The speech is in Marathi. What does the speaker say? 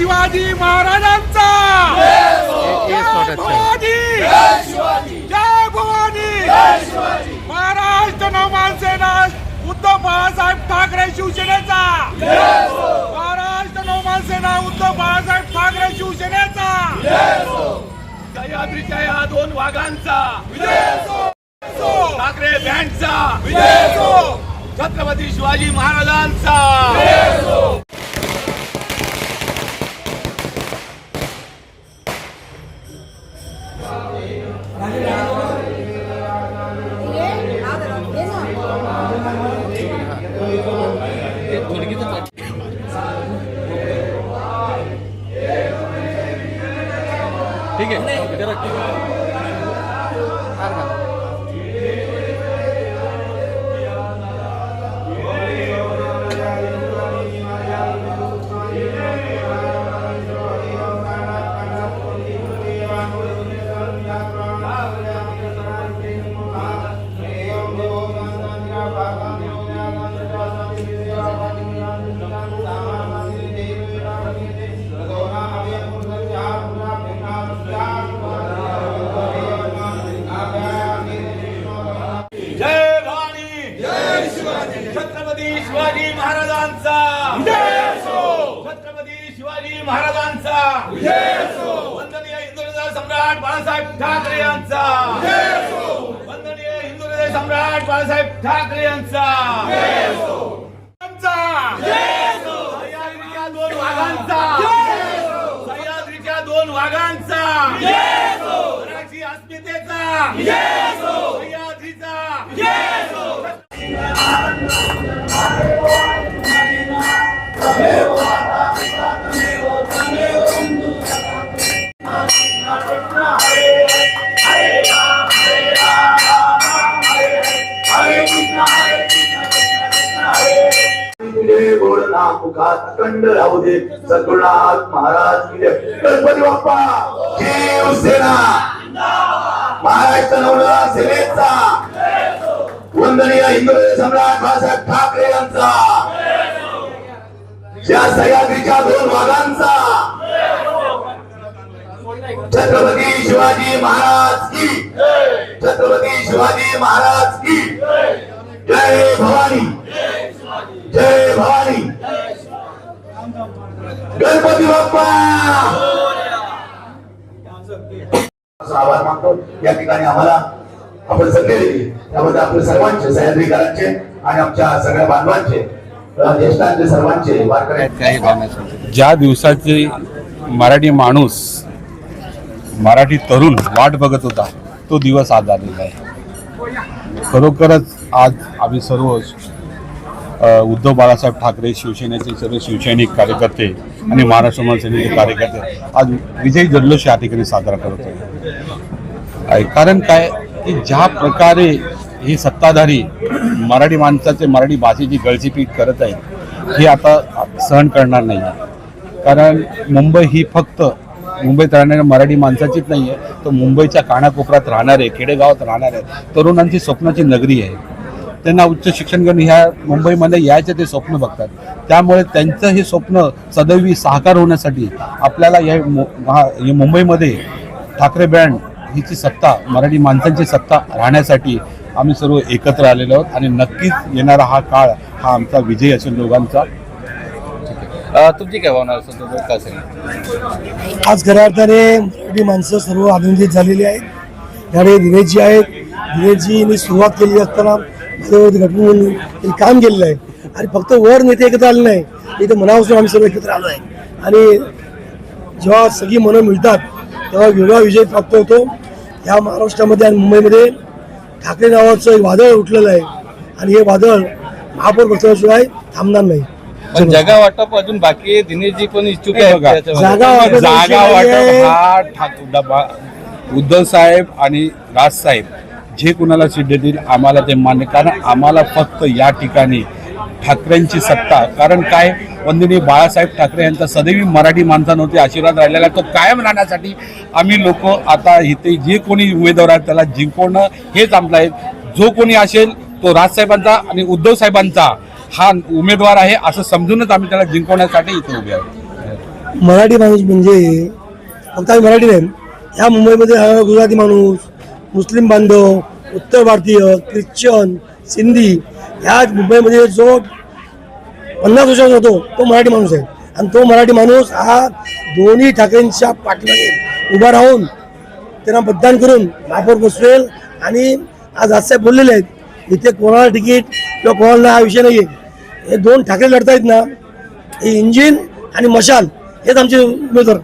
शिवाजी महाराजांचा! जय भवानी जय भवानी! महाराष्ट्र नवमान सेना उद्धव बाळासाहेब ठाकरे शिवसेनेचा! महाराष्ट्र नवमान सेना उद्धव बाळासाहेब ठाकरे शिवसेनेचा! सह्याद्रीच्या या दोन वाघांचा! ठाकरे बँडचा! छत्रपती शिवाजी महाराजांचा! जय शिवाजी महाराजांचा. छत्रपती शिवाजी महाराजांचा. वंदनीय हिंदू हृदय सम्राट बाळासाहेब ठाकरे यांचा. वंदनीय हिंदू हृदय सम्राट बाळासाहेब ठाकरे यांचा. सह्याद्रीच्या दोन वाघांचा. सह्याद्रीच्या दोन वाघांचा. अस्मितेचा. अखंड राहू दे सद्गुरुनाथ महाराज की गणपती बाप्पा महाराष्ट्र वंदनीय हिंदू सम्राट बाळासाहेब ठाकरे यांचा. या सह्याद्रीच्या दोन भागांचा. छत्रपती शिवाजी महाराज की. छत्रपती शिवाजी महाराज की. जय भवानी. जय भवानी. गणपती बाप्पा. आभार मानतो या ठिकाणी आम्हाला आपण दिली त्याबद्दल आपले सर्वांचे सह्याद्रीकरांचे आणि आमच्या सगळ्या बांधवांचे ज्येष्ठांचे सर्वांचे वारकऱ्यांचे ज्या दिवसाची मराठी माणूस मराठी तरुण वाट बघत होता तो दिवस आज आलेला आहे. खरोखरच आज आम्ही सर्व उद्धव बाळासाहेब ठाकरे शिवसेनेचे सर्व शिवसैनिक कार्यकर्ते आणि महाराष्ट्र मनसेनेचे कार्यकर्ते आज विजयी जल्लोष या ठिकाणी साजरा करत आहे कारण काय की ज्या प्रकारे ही सत्ताधारी मराठी माणसाचे मराठी भाषेची गळचीपीट करत आहेत हे आता सहन करणार नाही. कारण मुंबई ही फक्त मुंबईत राहणाऱ्या मराठी माणसाचीच नाही आहे तर मुंबईच्या कानाकोपऱ्यात राहणारे खेडेगावात राहणारे तरुणांची स्वप्नाची नगरी आहे. त्यांना उच्च शिक्षण घेऊन ह्या मुंबईमध्ये यायचे ते स्वप्न बघतात. त्यामुळे त्यांचं हे स्वप्न सदैवी साकार होण्यासाठी आपल्याला या मु- महा- या मुंबईमध्ये ठाकरे बँड हिची सत्ता मराठी माणसांची सत्ता राहण्यासाठी आम्ही सर्व एकत्र आलेलो आहोत आणि नक्कीच येणारा हा काळ हा आमचा विजय असेल दोघांचा. तुमची काय भावना असेल? तो काय असेल? आज खऱ्या अर्थाने मराठी माणसं सर्व आनंदित झालेली आहेत. याकडे दिनेशजी आहेत. दिनेशजींनी सुरुवात केली असताना माझ्यावर घटून त्यांनी काम केलेलं आहे. आणि फक्त वर नेते एकत्र आले नाही इथं मनापासून आम्ही सर्व एकत्र आलो आहे. आणि जेव्हा सगळी मनं मिळतात तेव्हा वेगळा विजय प्राप्त होतो. या महाराष्ट्रामध्ये आणि मुंबईमध्ये ठाकरे नावाचं एक वादळ उठलेलं आहे. आणि हे वादळ महापौर बसल्याशिवाय थांबणार नाही. पण जागा वाटप अजून बाकी आहे. दिनेशजी पण इच्छुक हे आहेत बघा, त्याच्यामध्ये. जागा वाटप जागा विषय वाटप आहे. हा ठाक- डबा उद्धव साहेब आणि राज साहेब. जे कुणाला सीट देतील आम्हाला ते मान्य. कारण आम्हाला फक्त या ठिकाणी ठाकरेंची सत्ता. कारण काय? वंदनीय बाळासाहेब ठाकरे यांचा सदैवी मराठी माणसांवरती आशीर्वाद राहिलेला तो कायम राहण्यासाठी आम्ही लोक आता इथे जे कोणी उमेदवार आहेत त्याला जिंकवणं हेच आमचं आहे. जो कोणी असेल तो राजसाहेबांचा आणि उद्धव साहेबांचा हा उमेदवार आहे असं समजूनच आम्ही त्याला जिंकवण्यासाठी इथे उभे आहोत. मराठी माणूस म्हणजे फक्त आम्ही मराठी नाही. ह्या मुंबईमध्ये राहणारा गुजराती माणूस मुस्लिम बांधव उत्तर भारतीय ख्रिश्चन सिंधी ह्या मुंबईमध्ये जो पन्नास वर्षाचा होतो तो मराठी माणूस आहे. आणि तो मराठी माणूस हा दोन्ही ठाकरेंच्या पाठीमागे उभा राहून त्यांना मतदान करून महापौर बसवेल. आणि आज आजसाहेब बोललेले आहेत इथे कोणाला तिकीट किंवा कोणाला हा विषय नाही आहे हे दोन ठाकरे लढतायत ना हे इंजिन आणि मशाल हेच आमचे उमेदवार.